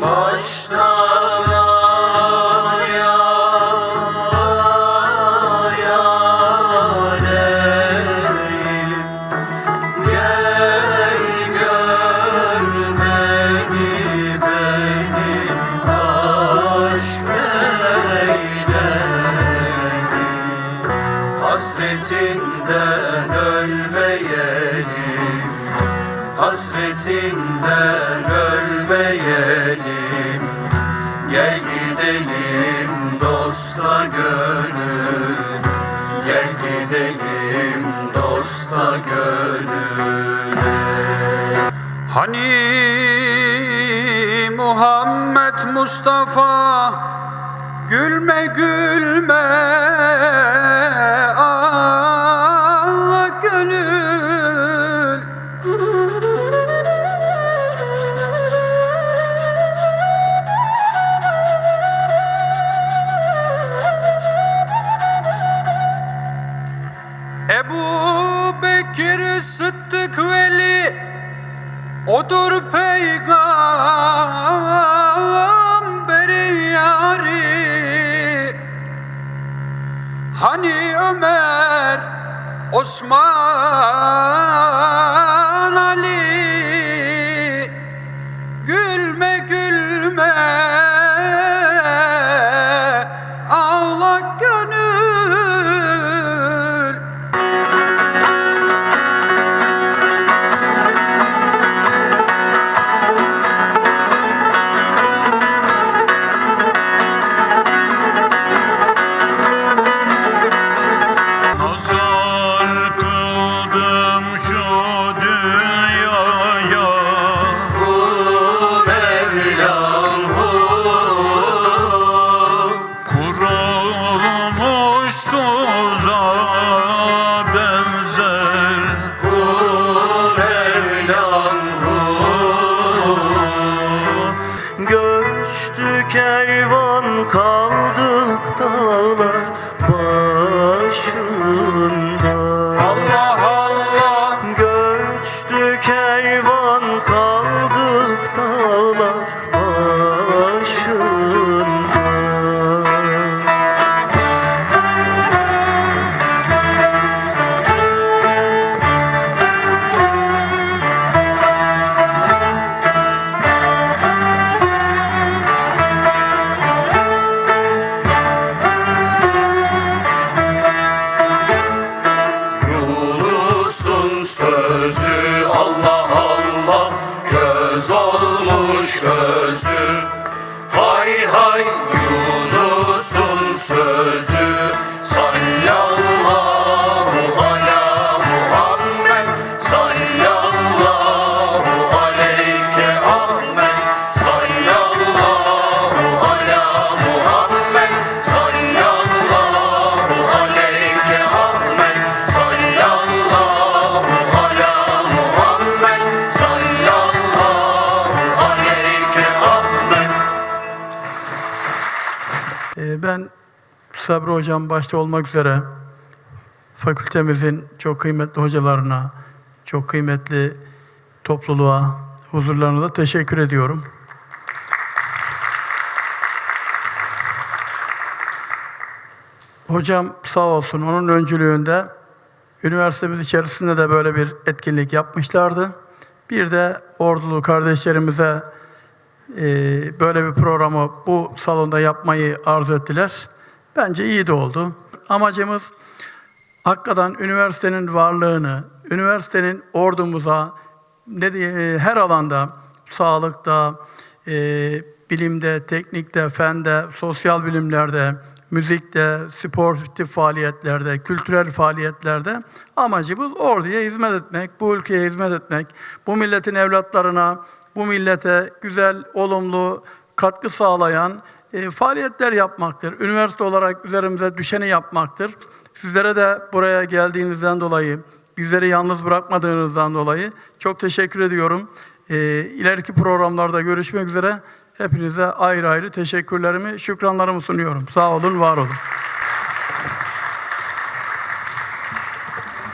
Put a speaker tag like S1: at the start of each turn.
S1: Mocno Hasretinden ölmeyelim Gel gidelim dosta gönül. Gel gidelim dosta gönüle
S2: Hani Muhammed Mustafa gülme gülme Sıddık Veli Odur peygamberi yari. Hani Ömer, Osman
S3: kervan kaldık dağlar başında.
S1: Allah Allah.
S3: Göçtü kervan kaldık
S1: sözü Allah Allah Köz olmuş gözü Hay hay Yunus'un sözü Sallallahu
S4: Ben Sabri Hocam başta olmak üzere fakültemizin çok kıymetli hocalarına, çok kıymetli topluluğa, huzurlarınıza teşekkür ediyorum. Hocam sağ olsun onun öncülüğünde üniversitemiz içerisinde de böyle bir etkinlik yapmışlardı. Bir de ordulu kardeşlerimize böyle bir programı bu salonda yapmayı arzu ettiler. Bence iyi de oldu. Amacımız hakikaten üniversitenin varlığını, üniversitenin ordumuza ne diye, her alanda, sağlıkta, e, bilimde, teknikte, fende, sosyal bilimlerde, müzikte, sportif faaliyetlerde, kültürel faaliyetlerde amacımız orduya hizmet etmek, bu ülkeye hizmet etmek, bu milletin evlatlarına, bu millete güzel, olumlu katkı sağlayan e, faaliyetler yapmaktır. Üniversite olarak üzerimize düşeni yapmaktır. Sizlere de buraya geldiğinizden dolayı, bizleri yalnız bırakmadığınızdan dolayı çok teşekkür ediyorum. E, ileriki programlarda görüşmek üzere. Hepinize ayrı ayrı teşekkürlerimi, şükranlarımı sunuyorum. Sağ olun, var olun.